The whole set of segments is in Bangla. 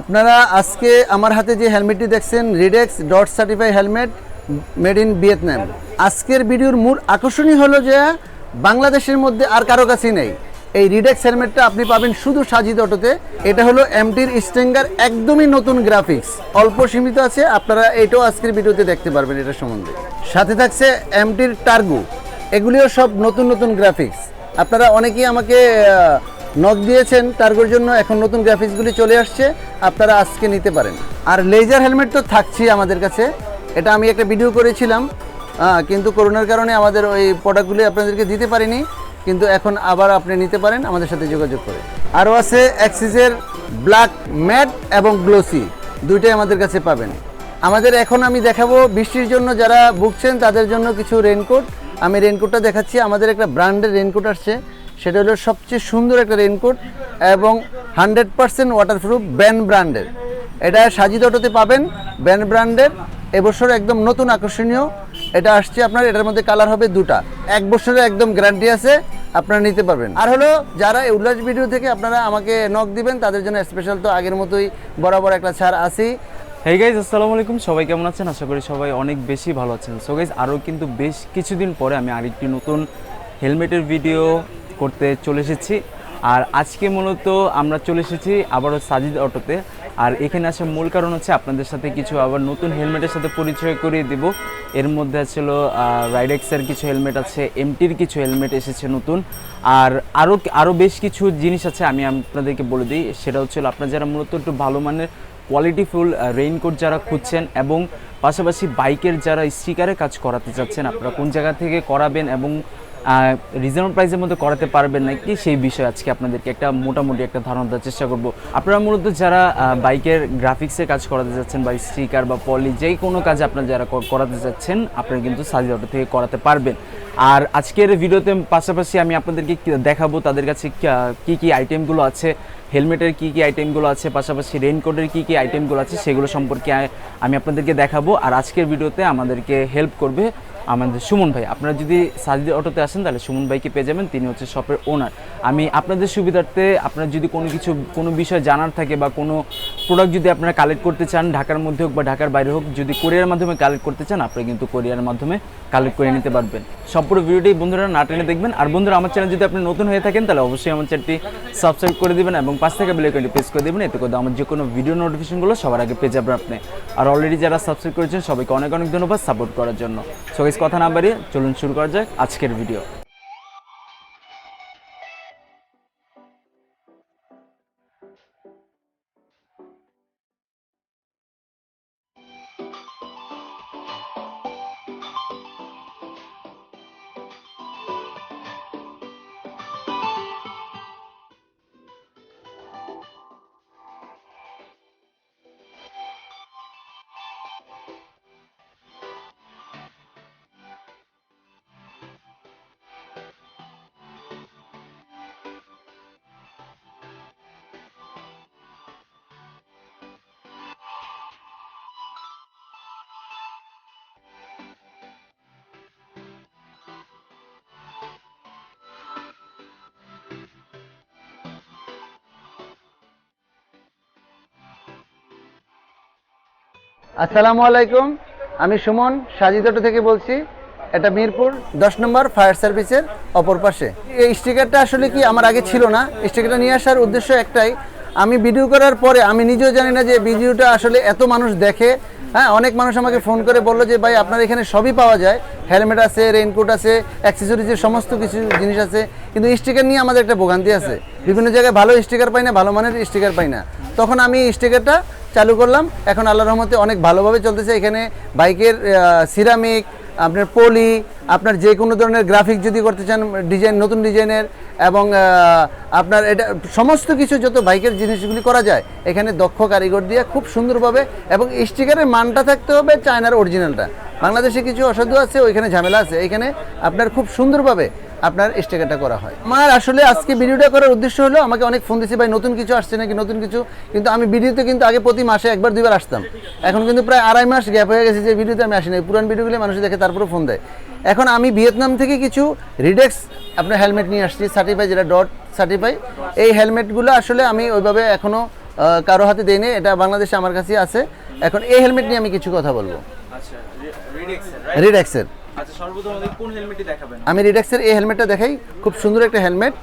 আপনারা আজকে আমার হাতে যে হেলমেটটি দেখছেন Ridex DOT certify helmet made in Vietnam আজকের ভিডিওর মূল আকর্ষণই হলো যে বাংলাদেশের মধ্যে আর কারও কাছেই নেই। এই রিডেক্স হেলমেটটা আপনি পাবেন শুধু সাজিদ অটোতে। এটা হলো এমটির স্ট্রেঙ্গার একদমই নতুন গ্রাফিক্স। অল্প সীমিত আছে, আপনারা এটাও আজকের ভিডিওতে দেখতে পারবেন এটা সম্বন্ধে। সাথে থাকছে এমটির টার্গু এগুলিও সব নতুন নতুন গ্রাফিক্স। আপনারা অনেকেই আমাকে নক দিয়েছেন টার্গোর জন্য এখন নতুন গ্রাফিক্সগুলি চলে আসছে, আপনারা আজকে নিতে পারেন। আর লেজার হেলমেট তো থাকছেই আমাদের কাছে, এটা আমি একটা ভিডিও করেছিলাম কিন্তু করোনার কারণে আমাদের ওই প্রোডাক্টগুলি আপনাদেরকে দিতে পারিনি, কিন্তু এখন আবার আপনি নিতে পারেন, আমাদের সাথে যোগাযোগ করে। আরও আছে অ্যাক্সিসের ব্ল্যাক ম্যাট এবং গ্লোসি দুইটাই আমাদের কাছে পাবেন। আমাদের এখন আমি দেখাবো বৃষ্টির জন্য যারা ভুগছেন, তাদের জন্য কিছু রেনকোট আমি রেনকোটটা দেখাচ্ছি, আমাদের একটা ব্র্যান্ডের রেনকোট আসছে সেটা হলো সবচেয়ে সুন্দর একটা রেনকোট এবং হান্ড্রেড পার্সেন্ট ওয়াটারপ্রুফ ব্যান ব্র্যান্ডের এটা সাজিদ অটোতে পাবেন ব্যান ব্র্যান্ডের এবছর একদম নতুন আকর্ষণীয়। এটা আসছে আপনার, এটার মধ্যে কালার হবে দুটা। এক বছরের একদম গ্যারান্টি আছে, আপনারা নিতে পারবেন। আর হলো, যারা উল্লাস ভিডিও থেকে আপনারা আমাকে নক দিবেন, তাদের জন্য স্পেশাল তো আগের মতোই বরাবর একটা ছাড় আছেই। হেই গাইজ আসসালামু আলাইকুম। সবাই কেমন আছেন? আশা করি সবাই অনেক বেশি ভালো আছেন। সো গাইজ আরও কিন্তু বেশ কিছুদিন পরে আমি আরেকটি নতুন হেলমেটের ভিডিও করতে চলে এসেছি। আর আজকে মূলত আমরা চলে এসেছি আবারও সাজিদ অটোতে। আর এখানে আসার মূল কারণ হচ্ছে আপনাদের সাথে কিছু আবার নতুন হেলমেটের সাথে পরিচয় করিয়ে দেব। এর মধ্যে ছিল রাইডেক্সের কিছু হেলমেট আছে এমটির কিছু হেলমেট এসেছে নতুন। আর আরও আরও বেশ কিছু জিনিস আছে আমি আপনাদেরকে বলে দিই। সেটা হচ্ছে আপনারা যারা মূলত একটু ভালো মানের কোয়ালিটিফুল রেইনকোট যারা খুঁজছেন এবং পাশাপাশি বাইকের যারা স্টিকারে কাজ করাতে চাচ্ছেন, আপনারা কোন জায়গা থেকে করাবেন এবং রিজনেবল প্রাইসের মধ্যে করাতে পারবেন নাকি সেই বিষয়ে আজকে আপনাদেরকে একটা মোটামুটি একটা ধারণা দেওয়ার চেষ্টা করব। আপনারা মূলত যারা বাইকের গ্রাফিক্সের কাজ করাতে যাচ্ছেন বা স্টিকার বা পলি যে কোনো কাজ আপনারা যারা করাতে যাচ্ছেন, আপনারা কিন্তু সাজি অটো থেকে করাতে পারবেন। আর আজকের ভিডিওতে পাশাপাশি আমি আপনাদেরকে দেখাবো, তাদের কাছে কি- কি আইটেমগুলো আছে, হেলমেটের কি কি আইটেমগুলো আছে, পাশাপাশি রেইনকোটের কি কি আইটেমগুলো আছে, সেগুলো সম্পর্কে আমি আপনাদেরকে দেখাবো। আর আজকের ভিডিওতে আমাদেরকে হেল্প করবে আমাদের সুমন ভাই। আপনারা যদি সাজিদ অটোতে আসেন, তাহলে সুমন ভাইকে পেয়ে যাবেন। তিনি হচ্ছে শপের ওনার আমি আপনাদের সুবিধার্থে আপনার যদি কোনো কিছু, কোনো বিষয় জানার থাকে বা কোনো প্রোডাক্ট যদি আপনারা কালেক্ট করতে চান, ঢাকার মধ্যে হোক বা ঢাকার বাইরে হোক, যদি কোরিয়ার মাধ্যমে কালেক্ট করতে চান আপনারা কিন্তু কোরিয়ার মাধ্যমে কালেক্ট করে নিতে পারবেন। সম্পূর্ণ ভিডিওটি বন্ধুরা না টেনে দেখবেন। আর বন্ধুরা, আমার চ্যানেল যদি আপনি নতুন হয়ে থাকেন, তাহলে অবশ্যই আমার চ্যানেলটি সাবস্ক্রাইব করে দিবেন এবং পাশ থেকে বেল আইকনটি প্রেস করে দিবেন। এতে করে আমার যে কোনো ভিডিও নোটিফিকেশনগুলো সবার আগে পেয়ে যাবেন আপনি। আর অলরেডি যারা সাবস্ক্রাইব করেছেন, সবাইকে অনেক অনেক ধন্যবাদ সাপোর্ট করার জন্য। সো গাইস কথা না বাড়িয়ে চলুন শুরু করা যাক আজকের ভিডিও আসসালামু আলাইকুম, আমি সুমন সাজিদটো থেকে বলছি। এটা মিরপুর, দশ নম্বর ফায়ার সার্ভিসের অপর পাশে। এই স্টিকারটা আসলে কি আমার আগে ছিল না? স্টিকারটা নিয়ে আসার উদ্দেশ্য একটাই, আমি ভিডিও করার পরে আমি নিজেও জানি না যে ভিডিওটা আসলে এত মানুষ দেখে হ্যাঁ অনেক মানুষ আমাকে ফোন করে বলল যে, ভাই, আপনার এখানে সবই পাওয়া যায়। হেলমেট আছে রেইনকোট আছে অ্যাক্সেসরিজের সমস্ত কিছু জিনিস আছে। কিন্তু স্টিকার নিয়ে আমাদের একটা ভোগান্তি আছে। বিভিন্ন জায়গায় ভালো স্টিকার পাই না, ভালো মানের স্টিকার পাই না। তখন আমি স্টিকারটা চালু করলাম। এখন আল্লাহ রহমতে অনেক ভালোভাবে চলতেছে। এখানে বাইকের সিরামিক আপনার পলি, আপনার যে কোনো ধরনের গ্রাফিক যদি করতে চান ডিজাইন নতুন ডিজাইনের, এবং আপনার এটা, সমস্ত কিছু যত বাইকের জিনিসগুলি করা যায়, এখানে দক্ষ কারিগর দিয়ে খুব সুন্দরভাবে, এবং স্টিকারের মানটা থাকতে হবে চায়নার অরিজিনালটা বাংলাদেশে কিছু অসাধু আছে, ওইখানে ঝামেলা আছে। এখানে আপনার খুব সুন্দরভাবে আপনার স্টিকারটা করা হয়। আমার আসলে আজকে ভিডিওটা করার উদ্দেশ্য হলো আমাকে অনেক ফোন দিচ্ছে ভাই নতুন কিছু আসছে নাকি? নতুন কিছু? কিন্তু আমি ভিডিওতে কিন্তু আগে প্রতি মাসে একবার দুইবার আসতাম। এখন কিন্তু প্রায় আড়াই মাস গ্যাপ হয়ে গেছে যে ভিডিওতে আমি আসি না পুরান ভিডিওগুলো মানুষ দেখে তারপরে ফোন দেয়। এখন আমি ভিয়েতনাম থেকে কিছু রিডেক্স আপনার হেলমেট নিয়ে আসছি সার্টিফাই যেটা ডট সার্টিফাই এই হেলমেটগুলো আসলে আমি ওইভাবে এখনও কারও হাতে দেয়নি এটা বাংলাদেশে আমার কাছে আছে। এখন এই হেলমেট নিয়ে আমি কিছু কথা বলব। আচ্ছা রিডেক্সের। আচ্ছা আমি রিডেক্সের এই হেলমেটটা দেখাই। খুব সুন্দর একটা হেলমেট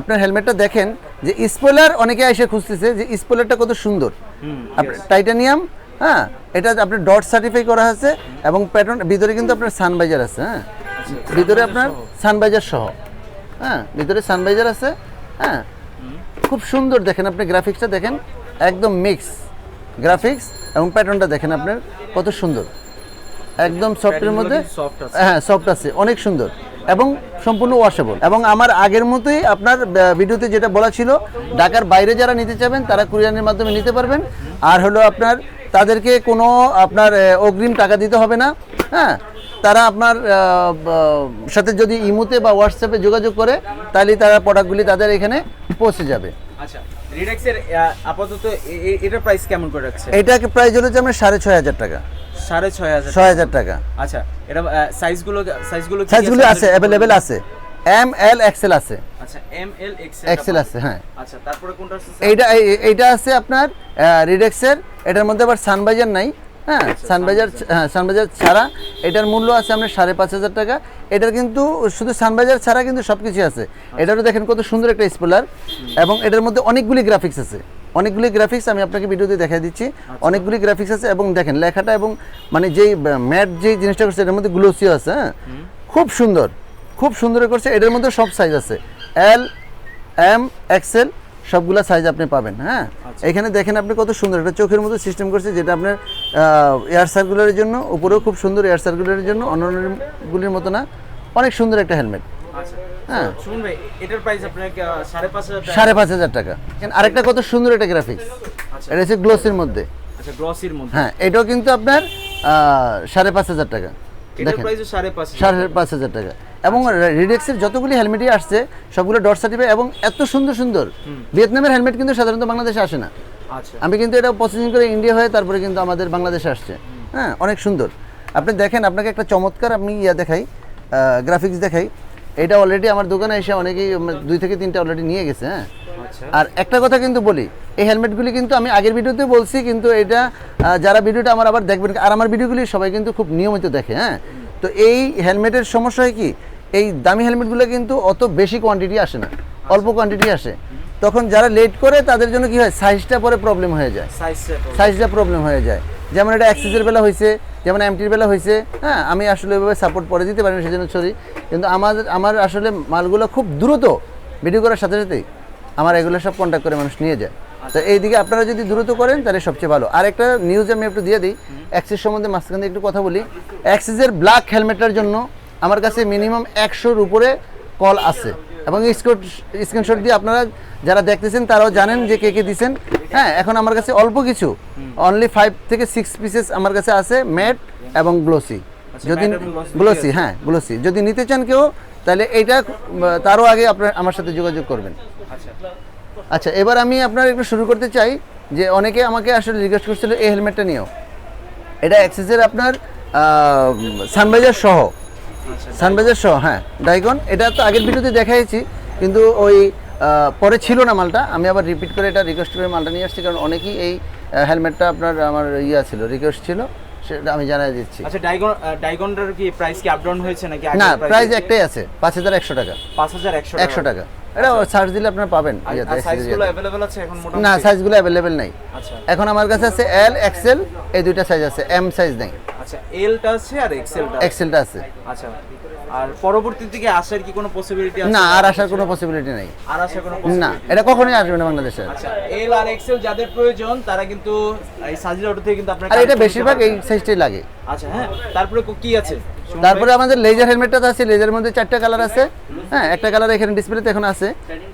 আপনার হেলমেটটা দেখেন যে স্পোলার অনেকে এসে খুঁজতেছে যে স্পোলারটা কত সুন্দর। টাইটানিয়াম হ্যাঁ? এটা আপনার ডট সার্টিফাই করা আছে এবং প্যাটার্ন ভিতরে কিন্তু আপনার সানবাইজার আছে হ্যাঁ? ভিতরে আপনার সানবাইজার সহ হ্যাঁ? ভিতরে সানবাইজার আছে হ্যাঁ? খুব সুন্দর দেখেন আপনি গ্রাফিক্সটা দেখেন একদম মিক্স গ্রাফিক্স এবং প্যাটার্নটা দেখেন আপনার কত সুন্দর। একদম সফটের মধ্যে? হ্যাঁ সফট আছে। অনেক সুন্দর। এবং সম্পূর্ণ ওয়াশেবল এবং আমার আগের মতোই আপনার ভিডিওতে যেটা বলা ছিল ঢাকার বাইরে যারা নিতে চাবেন তারা কুরিয়ানের মাধ্যমে নিতে পারবেন। আর হলো আপনার তাদেরকে কোনো আপনার অগ্রিম টাকা দিতে হবে না। হ্যাঁ তারা আপনার সাথে যদি ইমোতে বা হোয়াটসঅ্যাপে যোগাযোগ করে তাহলে তারা প্রোডাক্টগুলি তাদের এখানে পৌঁছে যাবে। আচ্ছা রিডেক্সের আপাতত এ- এ- প্রাইস কেমন করে রাখছে এটাকে প্রাইস হচ্ছে আপনার সাড়ে ছয় হাজার টাকা। সাড়ে ছয় হাজার ছয় হাজার টাকা। আচ্ছা এটা সাইজগুলো সাইজগুলো সাইজগুলো আছে? অ্যাভেলেবেল আছে। এম এল এক্সেল আছে। আচ্ছা এম এল এক্সেল আছে হ্যাঁ। আচ্ছা তারপরে কোনটা আছে এইটা এই- এইটা আছে আপনার রিডেক্সের এটার মধ্যে আবার সানবাইজার নাই। হ্যাঁ সানবাইজার হ্যাঁ সানবাইজার ছাড়া এটার মূল্য আছে আপনার সাড়ে পাঁচ হাজার টাকা। এটার কিন্তু শুধু সানবাইজার ছাড়া কিন্তু সব কিছু আছে এটারও দেখেন কত সুন্দর একটা স্পলার এবং এটার মধ্যে অনেকগুলি গ্রাফিক্স আছে। অনেকগুলি গ্রাফিক্স আমি আপনাকে ভিডিওতে দেখা দিচ্ছি। অনেকগুলি গ্রাফিক্স আছে এবং দেখেন লেখাটা এবং মানে যেই ম্যাট যেই জিনিসটা করছে এটার মধ্যে গ্লোসিও আছে হ্যাঁ? খুব সুন্দর। খুব সুন্দর করছে। এটার মধ্যে সব সাইজ আছে। এল এম এক্সেল সবগুলা সাইজ আপনি পাবেন হ্যাঁ? এখানে দেখেন আপনি কত সুন্দর একটা চোখের মতো সিস্টেম করছে যেটা আপনার এয়ার সার্কুলারের জন্য উপরেও খুব সুন্দর এয়ার সার্কুলারের জন্য অন্যগুলির মতো না অনেক সুন্দর একটা হেলমেট আচ্ছা। হ্যাঁ। সাড়ে পাঁচ হাজার টাকা? আরেকটা কত সুন্দর একটা গ্রাফিক্স আচ্ছা। এটা হচ্ছে গ্লোসের মধ্যে। আচ্ছা হ্যাঁ এটাও কিন্তু আপনার সাড়ে পাঁচ হাজার টাকা। দেখেন সাড়ে পাঁচ হাজার। সাড়ে পাঁচ হাজার টাকা। এবং রিডেক্সের যতগুলি হেলমেটই আসছে সবগুলো ডট সার্টিফাই এবং এত সুন্দর সুন্দর। ভিয়েতনামের হেলমেট কিন্তু সাধারণত বাংলাদেশে আসে না। আচ্ছা। আমি কিন্তু এটা প্রসেসিং করে ইন্ডিয়া হয়ে তারপরে কিন্তু আমাদের বাংলাদেশে আসছে। হ্যাঁ অনেক সুন্দর। আপনি দেখেন আপনাকে একটা চমৎকার আপনি ইয়া দেখাই গ্রাফিক্স দেখাই। এটা অলরেডি আমার দোকানে এসে অনেকেই দুই থেকে তিনটা অলরেডি নিয়ে গেছে হ্যাঁ। আর একটা কথা কিন্তু বলি এই হেলমেটগুলি কিন্তু আমি আগের ভিডিওতে বলছি কিন্তু এটা যারা ভিডিওটা আমার আবার দেখবেন আর আমার ভিডিওগুলি সবাই কিন্তু খুব নিয়মিত দেখে হ্যাঁ? তো এই হেলমেটের সমস্যা হয় কি এই দামি হেলমেটগুলো কিন্তু অত বেশি কোয়ান্টিটি আসে না অল্প কোয়ান্টিটি আসে। তখন যারা লেট করে তাদের জন্য কি হয় সাইজটা পরে প্রবলেম হয়ে যায়। সাইজটা প্রবলেম হয়ে যায়। যেমন এটা অ্যাক্সিসের বেলা হয়েছে যেমন এমটির বেলা হয়েছে হ্যাঁ? আমি আসলে ওইভাবে সাপোর্ট পরে দিতে পারিনি সেজন্য সরি কিন্তু আমাদের আমার আসলে মালগুলো খুব দ্রুত ভিডিও করার সাথে সাথেই আমার এগুলো সব কন্ট্যাক্ট করে মানুষ নিয়ে যায়। তো এইদিকে আপনারা যদি দ্রুত করেন তাহলে সবচেয়ে ভালো। আর একটা নিউজ আমি একটু দিয়ে দিই। অ্যাক্সিস সম্বন্ধে মাঝখান একটু কথা বলি। অ্যাক্সিসের ব্ল্যাক হেলমেটটার জন্য আমার কাছে মিনিমাম একশোর উপরে কল আছে। এবং স্ক্রিন স্ক্রিনশট দিয়ে আপনারা যারা দেখতেছেন তারাও জানেন যে কে কে দিচ্ছেন হ্যাঁ এখন আমার কাছে অল্প কিছু। অনলি ফাইভ থেকে সিক্স পিসেস আমার কাছে আছে ম্যাট এবং গ্লোসি যদি matte গ্লোসি হ্যাঁ গ্লোসি যদি নিতে চান কেউ তাহলে আহ, তারও আগে আপনার আমার সাথে যোগাযোগ করবেন। আচ্ছা আচ্ছা এবার আমি আপনার একটু শুরু করতে চাই যে অনেকে আমাকে আসলে রিকোয়েস্ট করছিল এই হেলমেটটা নিয়েও এটা অ্যাক্সেসের আপনার সানবাইজার সহ। সানবাইজার সহ হ্যাঁ ডাইকন এটা তো আগের ভিডিওতে দেখাইছি কিন্তু ওই পরে ছিল না মালটা। আমি আবার রিপিট করে এটা রিকোয়েস্ট করে মালটা নিয়ে আসছি কারণ অনেকেই এই হেলমেটটা আপনার আমার ইয়া ছিল রিকোয়েস্ট ছিল। সেটা আমি জানাই দিচ্ছি। আচ্ছা ডাইগন ডাইগনটার কি প্রাইস কি আপ ডাউন হয়েছে নাকি না প্রাইস একটাই আছে পাঁচ হাজার একশো টাকা। পাঁচ হাজার একশো একশো টাকা। এটা সার্চ দিলে আপনার পাবেন। সাইজগুলো अवेलेबल আছে এখন মোটামুটি? না সাইজগুলো অ্যাভেলেবেল নাই। আচ্ছা। এখন আমার কাছে আছে এল এক্সেল এই দুইটা সাইজ আছে এম সাইজ নেই। আচ্ছা এলটা আছে আর এক্সেলটা এক্সেলটা আছে। আচ্ছা। আর পরবর্তী দিকে আসার কি কোনো পসিবিলিটি আছে? না আর আসার কোনো পসিবিলিটি নেই। আর আসার কোনো না এটা কখনোই আসবে না বাংলাদেশে। আচ্ছা এল আর এক্সেল যাদের প্রয়োজন তারা কিন্তু এই সাজিল অটো থেকে কিন্তু আপনার আর এটা বেশিরভাগ এই সাইজটাই লাগে। আচ্ছা হ্যাঁ তারপরে কি আছে? তারপরে আমাদের লেজার হেলমেটটা আছে লেজারের মধ্যে চারটা কালার আছে। হ্যাঁ একটা কালার এখানে ডিসপ্লেতে এখন আছে।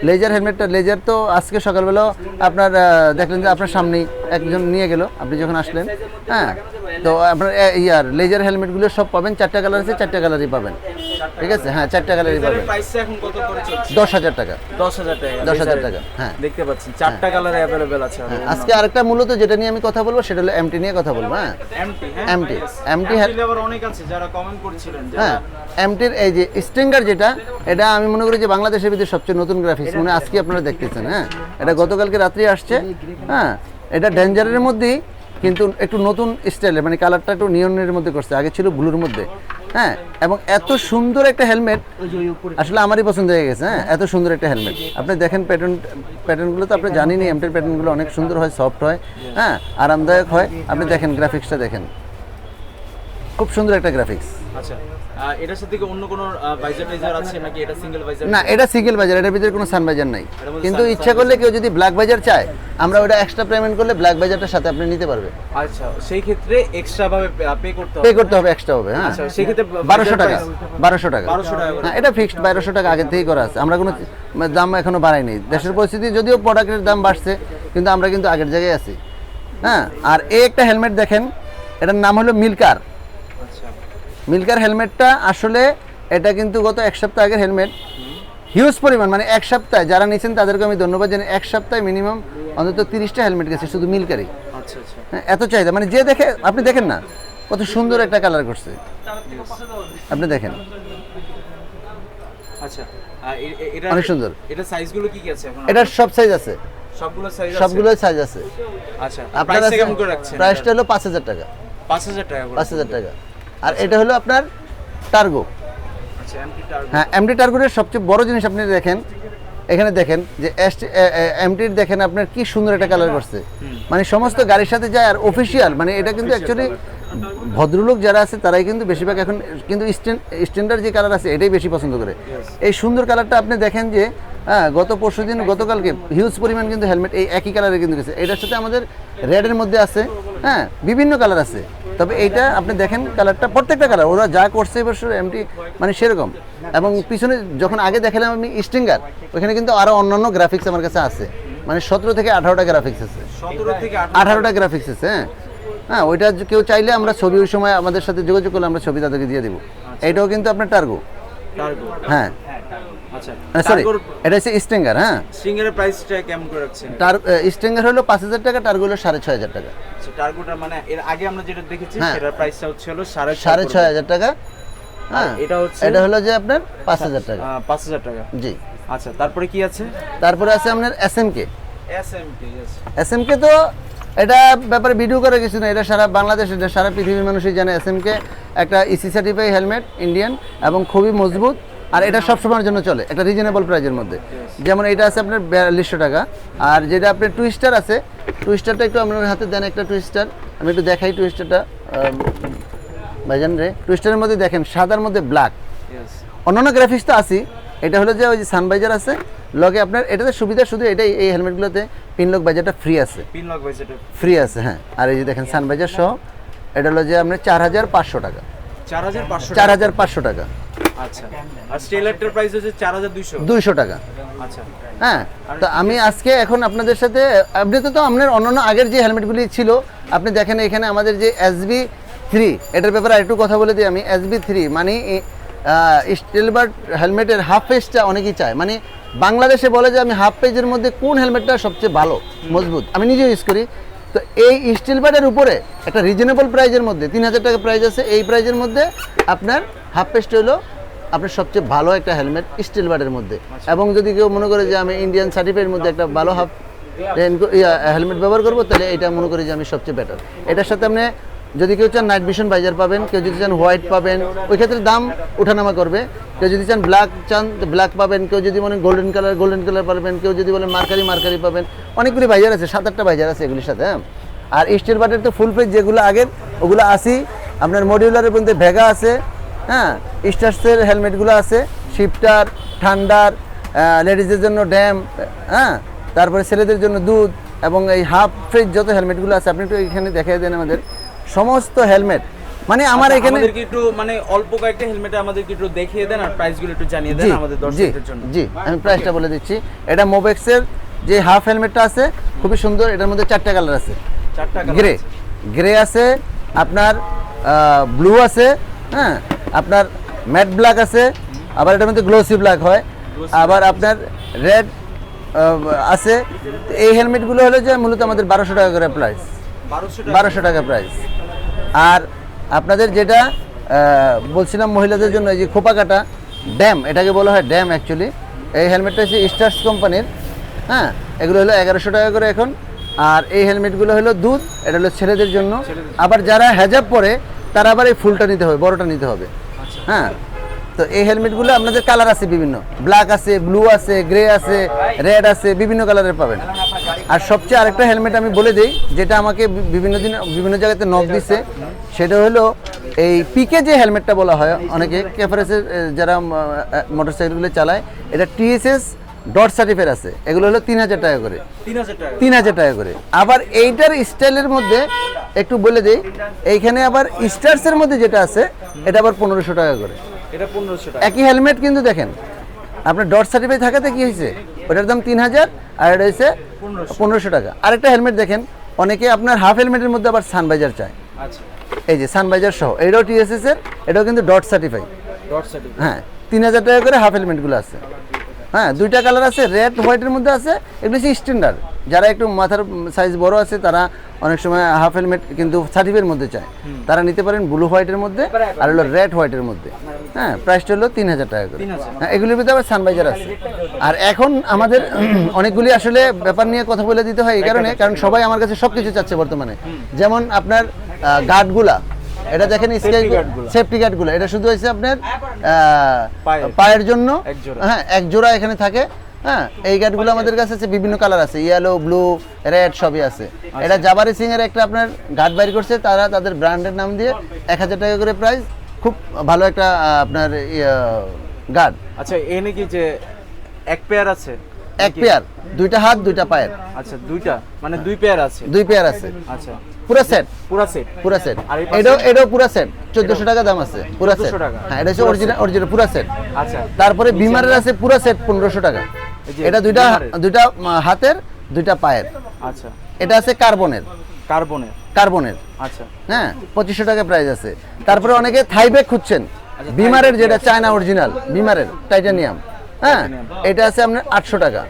লেজার হেলমেটটা লেজার তো আজকে সকালবেলা আপনার দেখলেন যে আপনার সামনেই একজন নিয়ে গেল আপনি যখন আসলেন হ্যাঁ তো আপনার ইয়ার লেজার হেলমেটগুলো সব পাবেন চারটা কালার আছে চারটা কালারই পাবেন। ঠিক আছে? হ্যাঁ চারটা কালারই পাবেন। কত করে চলছে? দশ হাজার টাকা। দশ হাজার টাকা 10,000 টাকা, হ্যাঁ। দেখতে পাচ্ছেন চারটা কালার অ্যাভেলেবেল আছে হ্যাঁ, আজকে আরেকটা মূলত যেটা নিয়ে আমি কথা বলব সেটা হলো এমটি নিয়ে কথা বলব হ্যাঁ। এমটি এমটি এমটি এমটি আবার অনেক আছে যারা কমেন্ট করছিলেন হ্যাঁ এমটির এই যে স্ট্রিঙ্গার যেটা এটা আমি মনে করি যে বাংলাদেশের ভিতরে সবচেয়ে নতুন গ্রাফিক্স মানে আজকে আপনারা দেখতেছেন হ্যাঁ। এটা গতকালকে রাত্রি আসছে হ্যাঁ। এটা ডেঞ্জারের মধ্যেই কিন্তু একটু নতুন স্টাইলে মানে কালারটা একটু নিয়নের মধ্যে করছে, আগে ছিল ব্লুর মধ্যে হ্যাঁ? এবং এত সুন্দর একটা হেলমেট আসলে আমারই পছন্দ হয়ে গেছে হ্যাঁ? এত সুন্দর একটা হেলমেট আপনি দেখেন প্যাটার্ন প্যাটার্নগুলো তো আপনি জানেনই এমটের প্যাটার্নগুলো অনেক সুন্দর হয় সফট হয় হ্যাঁ? আরামদায়ক হয়। আপনি দেখেন গ্রাফিক্সটা দেখেন। খুব সুন্দর একটা গ্রাফিক্স আচ্ছা। এটার সাথে কি অন্য কোনো ভাইজার টাইজার আছে নাকি এটা সিঙ্গেল ভাইজার না এটা সিঙ্গেল বাজার এটার ভিতরে কোনো সানবাজার নাই। কিন্তু ইচ্ছা করলে কেউ যদি ব্ল্যাক বাজার চায় আমরা ওটা এক্সট্রা পেমেন্ট করলে ব্ল্যাক বাজারটার সাথে আপনি নিতে পারবে। আচ্ছা সেই ক্ষেত্রে এক্সট্রা ভাবে পে করতে পে হবে করতে হবে এক্সট্রা হবে হ্যাঁ। আচ্ছা সেই ক্ষেত্রে বারোশো টাকা বারোশো টাকা। 1200 টাকা হ্যাঁ এটা ফিক্সড বারোশো টাকা আগে থেকেই করা আছে। আমরা কোনো দাম এখনও বাড়াইনি দেশের পরিস্থিতি যদিও প্রোডাক্টের দাম বাড়ছে কিন্তু আমরা কিন্তু আগের জায়গায় আছি। হ্যাঁ আর এই একটা হেলমেট দেখেন এটার নাম হলো মিল্কার আচ্ছা মিল্কার হেলমেটটা আসলে এটা কিন্তু গত এক সপ্তাহ আগের হেলমেট। হিউজ পরিমাণ মানে এক সপ্তাহে যারা নিয়েছেন তাদেরকে আমি ধন্যবাদ জানাই এক সপ্তাহে মিনিমাম অন্তত তিরিশটা হেলমেট গেছে শুধু মিল্কারই। আচ্ছা আচ্ছা। হ্যাঁ, এত চাহিদা মানে যে দেখে আপনি দেখেন না কত সুন্দর একটা কালার করছে। আপনি দেখেন। আচ্ছা অনেক সুন্দর। এটা সাইজগুলো কি কি আছে এটার সব সাইজ আছে। সবগুলো সাইজ আছে? সবগুলোই সাইজ আছে। আচ্ছা আপনার প্রাইস কেমন করে রাখছেন? প্রাইসটা হলো পাঁচ হাজার টাকা। 5000 টাকা করে। পাঁচ হাজার টাকা। আর এটা হলো আপনার টার্গো আচ্ছা হ্যাঁ এমডি টার্গোর সবচেয়ে বড় জিনিস আপনি দেখেন এখানে দেখেন যে এমটির দেখেন আপনার কি সুন্দর একটা কালার করছে। মানে সমস্ত গাড়ির সাথে যায় আর অফিসিয়াল মানে এটা কিন্তু অ্যাকচুয়ালি ভদ্রলোক যারা আছে তারাই কিন্তু বেশিরভাগ এখন কিন্তু স্ট্যান্ডার্ড যে কালার আছে এটাই বেশি পছন্দ করে। এই সুন্দর কালারটা আপনি দেখেন যে হ্যাঁ গত পরশু দিন গতকালকে হিউজ পরিমাণ কিন্তু হেলমেট এই একই কালারে কিন্তু গেছে এটার সাথে আমাদের রেডের মধ্যে আছে হ্যাঁ বিভিন্ন কালার আছে। তবে এইটা আপনি দেখেন কালারটা প্রত্যেকটা কালার ওরা যা করছে এবছর এমটি মানে সেরকম। এবং পিছনে যখন আগে দেখালাম আমি স্টিঙ্গার ওখানে কিন্তু আরও অন্যান্য গ্রাফিক্স আমার কাছে আছে। মানে সতেরো থেকে আঠারোটা গ্রাফিক্স আছে। 17 থেকে আঠারোটা গ্রাফিক্স আছে হ্যাঁ। হ্যাঁ ওইটা কেউ চাইলে আমরা ছবি ওই সময় আমাদের সাথে যোগাযোগ করলে আমরা ছবি তাদেরকে দিয়ে দেবো। এইটাও কিন্তু আপনার টার্গো হ্যাঁ। আচ্ছা সরি এটা হচ্ছে স্টিঙ্গার হ্যাঁ? সিঙ্গারের প্রাইসটা কেমন করে রাখছেন? টার স্টিঙ্গার হলো পাঁচ হাজার টাকা টার্গো হলো টাকা। আচ্ছা টার্গোটা মানে এর আগে আমরা যেটা দেখেছি হ্যাঁ। সেটার প্রাইসটা হচ্ছে হলো সাড়ে সাড়ে ছয় হাজার টাকা। হ্যাঁ এটা হচ্ছে এটা হলো যে আপনার পাঁচ হাজার টাকা। পাঁচ হাজার টাকা। জি। আচ্ছা তারপরে কি আছে? তারপরে আছে আপনার তো এটা ব্যাপারে ভিডিও করে কিছু না এটা সারা বাংলাদেশ এটা সারা পৃথিবীর মানুষই জানে এস এম কে একটা ইসি সার্টিফাই হেলমেট ইন্ডিয়ান এবং খুবই মজবুত। আর এটা সব সময়ের জন্য চলে একটা রিজনেবল প্রাইজের মধ্যে। যেমন এটা আছে আপনার বিয়াল্লিশশো টাকা আর যেটা আপনার টুইস্টার আছে টুইস্টারটা একটু আপনার হাতে দেন একটা টুইস্টার আমি একটু দেখাই টুইস্টারটা ভাইজান রে টুইস্টারের মধ্যে দেখেন সাদার মধ্যে ব্ল্যাক অন্যান্য গ্রাফিক্স তো আছি এটা হলো যে ওই যে সানবাইজার আছে লগে আপনার এটাতে সুবিধা শুধু এটাই এই হেলমেটগুলোতে পিনলক বাজারটা ফ্রি আছে। পিন লক ভাই সেটা ফ্রি আছে হ্যাঁ। আর এই যে দেখেন সানবাইজার সহ এটা হলো যে আপনার চার হাজার পাঁচশো টাকা। চার হাজার পাঁচশো চার হাজার পাঁচশো টাকা। আচ্ছা। আর স্টেলারটার প্রাইস হচ্ছে টাকা। আচ্ছা। হ্যাঁ তো আমি আজকে এখন আপনাদের সাথে আপডেট তো আপনার অন্যান্য আগের যে হেলমেটগুলি ছিল আপনি দেখেন এখানে আমাদের যে এসবি থ্রি এটার ব্যাপারে আরেকটু কথা বলে দিই আমি। এসবি থ্রি মানে স্টিলবার্ড হেলমেটের হাফ পেজটা অনেকেই চায়। মানে বাংলাদেশে বলে যে আমি হাফ পেজের মধ্যে কোন হেলমেটটা সবচেয়ে ভালো মজবুত? আমি নিজেও ইউজ করি। তো এই স্টিল স্টিলবার্ডের উপরে একটা রিজনেবল প্রাইজের মধ্যে তিন হাজার টাকা প্রাইস আছে এই প্রাইজের মধ্যে আপনার হাফ পেজটা হলো আপনার সবচেয়ে ভালো একটা হেলমেট স্টিল বার্ডের মধ্যে। এবং যদি কেউ মনে করে যে আমি ইন্ডিয়ান সার্টিফাইডের মধ্যে একটা ভালো হাফ হেলমেট ব্যবহার করব, তাহলে এটা মনে করি যে আমি সবচেয়ে বেটার এটার সাথে আপনি যদি কেউ চান নাইট ভিশন বাইজার পাবেন, কেউ যদি চান হোয়াইট পাবেন, ওই ক্ষেত্রে দাম ওঠানামা করবে। কেউ যদি চান ব্ল্যাক চান ব্ল্যাক পাবেন। কেউ যদি মনে গোল্ডেন কালার গোল্ডেন কালার পাবেন। কেউ যদি বলেন মার্কারি মার্কারি পাবেন। অনেকগুলি বাইজার আছে সাত আটটা বাইজার আছে এগুলির সাথে হ্যাঁ? আর স্টিল বাটের তো ফুল পেজ যেগুলো আগের, ওগুলো আসি আপনার মডিউলারের মধ্যে ভেগা আছে। হ্যাঁ স্টার্সের হেলমেটগুলো আছে শিফটার ঠান্ডার লেডিজের জন্য ড্যাম হ্যাঁ তারপরে ছেলেদের জন্য দুধ এবং এই হাফ ফ্রিজ যত হেলমেটগুলো আছে আপনি একটু এখানে দেখাই দেন আমাদের। সমস্ত হেলমেট মানে আমার আচ্ছা, এখানে একটু মানে অল্প কয়েকটা হেলমেট আমাদেরকে একটু দেখিয়ে দেন আর প্রাইসগুলো একটু জানিয়ে দেন আমাদের দর্শকদের জন্য। জি আমি প্রাইসটা বলে দিচ্ছি। এটা মোবেক্সের যে হাফ হেলমেটটা আছে খুবই সুন্দর এটার মধ্যে চারটা কালার আছে। চারটা গ্রে গ্রে আছে। আপনার ব্লু আছে হ্যাঁ আপনার ম্যাট ব্ল্যাক আছে আবার এটার মধ্যে গ্লোসি ব্ল্যাক হয় আবার আপনার রেড আছে। তো এই হেলমেটগুলো হলো যে মূলত আমাদের বারোশো টাকা করে প্রাইস বারোশো টাকা। প্রাইস আর আপনাদের যেটা বলছিলাম মহিলাদের জন্য এই যে খোপা কাটা ড্যাম এটাকে বলা হয় ড্যাম অ্যাকচুয়ালি এই হেলমেটটা হচ্ছে স্টার্স কোম্পানির হ্যাঁ? এগুলো হলো এগারোশো টাকা করে এখন। আর এই হেলমেটগুলো হলো দুধ এটা হলো ছেলেদের জন্য। আবার যারা হেজাব পরে তারা আবার এই ফুলটা নিতে হবে বড়টা নিতে হবে। হ্যাঁ। তো এই হেলমেটগুলো আপনাদের কালার আছে বিভিন্ন। ব্ল্যাক আছে ব্লু আছে গ্রে আছে রেড আছে, বিভিন্ন কালারের পাবেন। আর সবচেয়ে আরেকটা হেলমেট আমি বলে দিই, যেটা আমাকে বিভিন্ন দিন, বিভিন্ন জায়গাতে নখ দিছে, সেটা হলো এই পিকে যে হেলমেটটা বলা হয়, অনেকে ক্যাফারেসের যারা মোটরসাইকেলগুলো চালায়, এটা টিএসএস ডট সার্টিফাইড আছে। এগুলো হলো তিন হাজার টাকা করে। তিন হাজার টাকা করে। আবার এইটার স্টাইলের মধ্যে একটু বলে দিই এইখানে আবার স্টার্সের মধ্যে যেটা আছে এটা আবার পনেরোশো টাকা করে। এটা পনেরোশো টাকা। একই হেলমেট কিন্তু দেখেন আপনার ডট সার্টিফাই থাকাতে কি হয়েছে? ওটার দাম তিন হাজার আর এটা হয়েছে পনেরোশো। টাকা। আরেকটা হেলমেট দেখেন অনেকে আপনার হাফ হেলমেটের মধ্যে আবার সানবাইজার চায়। আচ্ছা। এই যে সানবাইজার সহ এটাও টিএসএস এর এটাও কিন্তু ডট সার্টিফাই হ্যাঁ তিন হাজার টাকা করে হাফ হেলমেটগুলো আছে। হ্যাঁ দুইটা কালার আছে রেড হোয়াইটের মধ্যে আছে এগুলো হচ্ছে স্ট্যান্ডার্ড যারা একটু মাথার সাইজ বড় আছে তারা অনেক সময় হাফ হেলমেট কিন্তু সার্টিফিকেটের মধ্যে চায়। তারা নিতে পারেন ব্লু হোয়াইটের মধ্যে আর হলো রেড হোয়াইটের মধ্যে। হ্যাঁ প্রাইসটা হলো তিন হাজার টাকা করে। হ্যাঁ এগুলির ভিতরে আবার সানবাইজার আছে। আর এখন আমাদের অনেকগুলি আসলে ব্যাপার নিয়ে কথা বলে দিতে হয় এই কারণে কারণ সবাই আমার কাছে সব কিছু চাচ্ছে বর্তমানে। যেমন আপনার গার্ডগুলা এটা দেখেন। সেফটি গার্ডগুলো এটা শুধু হচ্ছে আপনার পায়ের জন্য। হ্যাঁ এক জোড়া এখানে থাকে। হ্যাঁ এই গার্ডগুলো আমাদের কাছে আছে বিভিন্ন কালার আছে। ইয়েলো ব্লু রেড সবই আছে। আচ্ছা। এটা জাবারি সিং এর একটা আপনার গার্ড বাইর করছে। তারা তাদের ব্র্যান্ডের নাম দিয়ে এক হাজার টাকা করে প্রাইস খুব ভালো একটা আপনার গার্ড আচ্ছা এ নাকি যে এক পেয়ার আছে? এক পেয়ার দুইটা হাত দুইটা পায়ের। আচ্ছা দুইটা মানে দুই পেয়ার আছে। দুই পেয়ার আছে। আচ্ছা। পুরো সেট? পুরা সেট। পুরো সেট? এটাও এটাও পুরো সেট। চোদ্দশো টাকা দাম আছে পুরো সেট। হ্যাঁ এটা হচ্ছে অরিজিনাল অরিজিনাল পুরো সেট। আচ্ছা। তারপরে বিমারের আছে পুরো সেট পনেরোশো টাকা। এটা দুইটা দুইটা হাতের দুইটা পায়ের। আচ্ছা। এটা আছে কার্বনের। কার্বনের। কার্বনের। আচ্ছা। হ্যাঁ পঁচিশশো টাকা প্রাইস আছে। তারপরে অনেকে থাইব্যাগ খুঁজছেন। বিমারের যেটা চায়না অরিজিনাল বিমারের টাইটানিয়াম হ্যাঁ এটা আছে আপনার আটশো টাকা।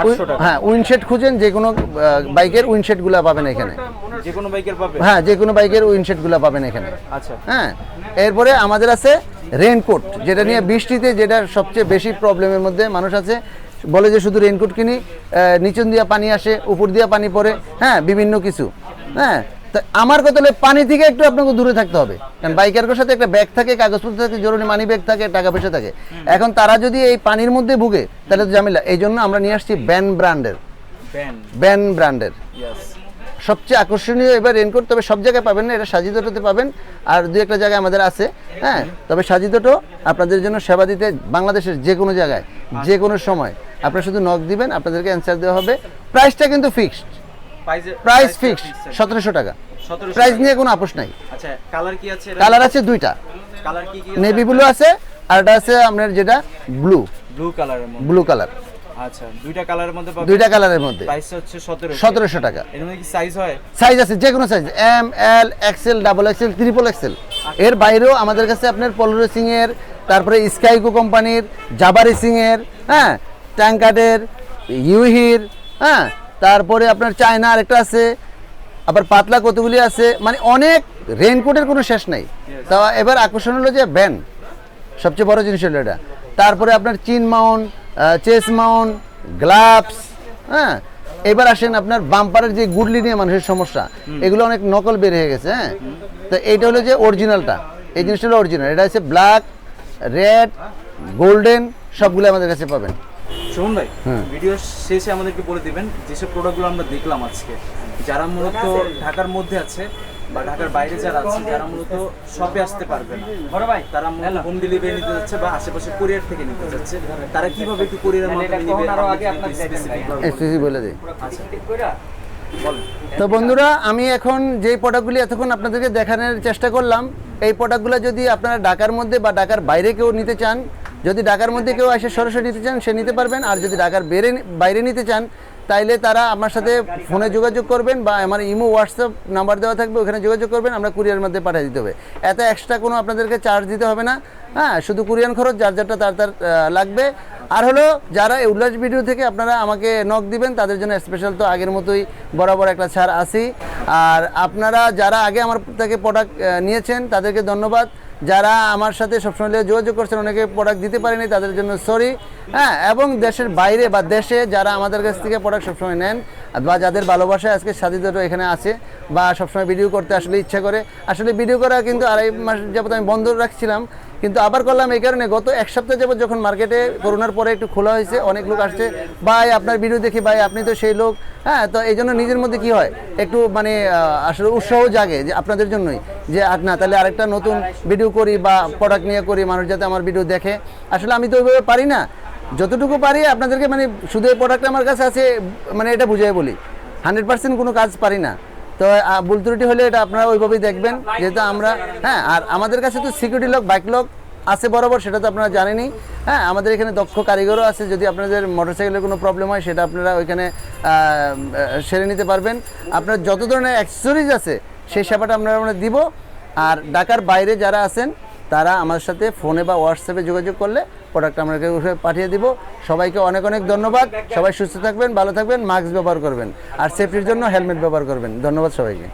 800 হ্যাঁ উইনশেড খুঁজেন যে কোনো বাইকের উইনশেডগুলো পাবেন এখানে। যে কোনো বাইকের পাবে হ্যাঁ যে কোনো বাইকের উইনশেডগুলো পাবেন এখানে। আচ্ছা। হ্যাঁ এরপরে আমাদের আছে রেইনকোট যেটা নিয়ে বৃষ্টিতে যেটা সবচেয়ে বেশি প্রবলেমের মধ্যে মানুষ আছে বলে যে শুধু রেইনকোট কিনি নিচন দিয়া পানি আসে উপর দিয়া পানি পড়ে হ্যাঁ বিভিন্ন কিছু। হ্যাঁ আমার কথা হলে পানি থেকে একটু আপনাকে দূরে থাকতে হবে। কারণ বাইকারের সাথে একটা ব্যাগ থাকে কাগজপত্র থাকে জরুরি মানি ব্যাগ থাকে টাকা পয়সা থাকে। এখন তারা যদি এই পানির মধ্যে ভুগে তাহলে তো জামিলা এই জন্য আমরা নিয়ে আসছি ব্যান ব্র্যান্ডের। ব্যান ব্যান ব্র্যান্ডের। সবচেয়ে আকর্ষণীয় এবার রেনকোট তবে সব জায়গায় পাবেন না এটা সাজিদোটোতে পাবেন। আর দু একটা জায়গায় আমাদের আছে হ্যাঁ? তবে সাজিদোটো আপনাদের জন্য সেবা দিতে বাংলাদেশের যে কোনো জায়গায় যে কোনো সময়। আপনারা শুধু নখ দিবেন আপনাদেরকে অ্যান্সার দেওয়া হবে। প্রাইসটা কিন্তু ফিক্সড প্রাইস ফিক্সড সতেরোশো টাকা। প্রাইস নিয়ে কোনো আপোষ নাই। আচ্ছা কালার কি আছে কালার আছে দুইটা। কালার কি কি নেভি ব্লু আছে আর এটা আছে আপনার যেটা ব্লু ব্লু কালারের মধ্যে। ব্লু কালার আচ্ছা দুইটা কালারের মধ্যে পাবে দুইটা কালারের মধ্যে। প্রাইস হচ্ছে 17 সতেরোশো টাকা। এর মধ্যে কি সাইজ হয়? সাইজ আছে যে কোনো size M L XL double XL triple XL এর বাইরেও আমাদের কাছে আপনার পলো রেসিং এর তারপরে স্কাইকো কোম্পানির জাবা রেসিং এর হ্যাঁ ট্যাঙ্কার্ডের ইউহির হ্যাঁ তারপরে আপনার চায়না আরেকটা আছে আবার পাতলা কতগুলি আছে মানে অনেক রেনকোটের কোনো শেষ নাই। তা এবার আকর্ষণ হলো যে ব্যান সবচেয়ে বড় জিনিস হলো এটা। তারপরে আপনার চিন মাউন্ট চেস মাউন্ট গ্লাভস হ্যাঁ? এবার আসেন আপনার বাম্পারের যে গুডলি নিয়ে মানুষের সমস্যা এগুলো অনেক নকল বের হয়ে গেছে হ্যাঁ? তো এইটা হলো যে অরিজিনালটা এই জিনিসটা হলো অরিজিনাল এটা হচ্ছে ব্ল্যাক রেড গোল্ডেন সবগুলো আমাদের কাছে পাবেন। শুনুন ভাই ভিডিও শেষে আমাদেরকে বলে দিবেন যেসব প্রোডাক্টগুলো আমরা দেখলাম আজকে। যারা মূলত ঢাকার মধ্যে আছে বা ঢাকার বাইরে যারা আছে যারা মূলত শপে আসতে পারবে না ভাই তারা হোম ডেলিভারি নিতে যাচ্ছে বা আশেপাশে কুরিয়ার থেকে নিতে যাচ্ছে। তারা কীভাবে একটু কুরিয়ারের মাধ্যমে নিবে স্পেসিফিক বলে দিই। আচ্ছা। তো বন্ধুরা আমি এখন যেই প্রোডাক্টগুলি এতক্ষণ আপনাদেরকে দেখানোর চেষ্টা করলাম এই প্রোডাক্টগুলো যদি আপনারা ঢাকার মধ্যে বা ঢাকার বাইরে কেউ নিতে চান যদি ঢাকার মধ্যে কেউ এসে সরাসরি নিতে চান, সে নিতে পারবেন। আর যদি ঢাকার বেরে বাইরে নিতে চান, তাইলে তারা আমার সাথে ফোনে যোগাযোগ করবেন বা আমার ইমো, হোয়াটসঅ্যাপ নাম্বার দেওয়া থাকবে, ওখানে যোগাযোগ করবেন, আমরা কুরিয়ার মধ্যে পাঠিয়ে দিতে হবে। এত এক্সট্রা কোনো আপনাদেরকে চার্জ দিতে হবে না। হ্যাঁ শুধু কুরিয়ান খরচ, যার যারটা তার তার লাগবে। আর হলো, যারা এই উল্লাস ভিডিও থেকে আপনারা আমাকে নক দিবেন, তাদের জন্য স্পেশাল তো আগের মতোই বরাবর একটা ছাড় আসি আর আপনারা যারা আগে আমার থেকে প্রোডাক্ট নিয়েছেন, তাদেরকে ধন্যবাদ। যারা আমার সাথে সবসময় যোগাযোগ করছেন, অনেকে প্রোডাক্ট দিতে পারেনি, তাদের জন্য সরি হ্যাঁ এবং দেশের বাইরে বা দেশে যারা আমাদের কাছ থেকে প্রোডাক্ট সবসময় নেন, বা যাদের ভালোবাসায় আজকে স্বাধীনতা এখানে আছে, বা সবসময় ভিডিও করতে আসলে ইচ্ছা করে, আসলে ভিডিও করা কিন্তু আড়াই মাস যাবত আমি বন্ধ রাখছিলাম কিন্তু আবার করলাম এই কারণে গত এক সপ্তাহ যাবত যখন মার্কেটে করোনার পরে একটু খোলা হয়েছে, অনেক লোক আসছে। ভাই, আপনার ভিডিও দেখি, ভাই, আপনি তো সেই লোক। হ্যাঁ তো এই জন্য নিজের মধ্যে কি হয়? একটু মানে আসলে উৎসাহ জাগে যে আপনাদের জন্যই। যে না, তাহলে আরেকটা নতুন ভিডিও করি বা প্রোডাক্ট নিয়ে করি, মানুষ যাতে আমার ভিডিও দেখে। আসলে আমি তো ওইভাবে পারি না। যতটুকু পারি, আপনাদেরকে মানে শুধু এই প্রোডাক্ট আমার কাছে আছে মানে এটা বুঝাই বলি। হান্ড্রেড পার্সেন্ট কোনো কাজ পারি না। তো ভুল ত্রুটি হলে এটা আপনারা ওইভাবেই দেখবেন, যেহেতু আমরা হ্যাঁ আর আমাদের কাছে তো সিকিউরিটি লক বাইক লক আছে বরাবর, সেটা তো আপনারা জানেনই। হ্যাঁ আমাদের এখানে দক্ষ কারিগরও আছে, যদি আপনাদের মোটরসাইকেলের কোনো প্রবলেম হয়, সেটা আপনারা ওইখানে সেরে নিতে পারবেন। আপনার যত ধরনের অ্যাক্সেসরিজ আছে, সেই সেবাটা আপনারা আমরা দিব। আর ঢাকার বাইরে যারা আছেন, তারা আমার সাথে ফোনে বা হোয়াটসঅ্যাপে যোগাযোগ করলে প্রোডাক্ট আমরা পাঠিয়ে দিব। সবাইকে অনেক অনেক ধন্যবাদ। সবাই সুস্থ থাকবেন, ভালো থাকবেন মাস্ক ব্যবহার করবেন। আর সেফটির জন্য হেলমেট ব্যবহার করবেন। ধন্যবাদ সবাইকে।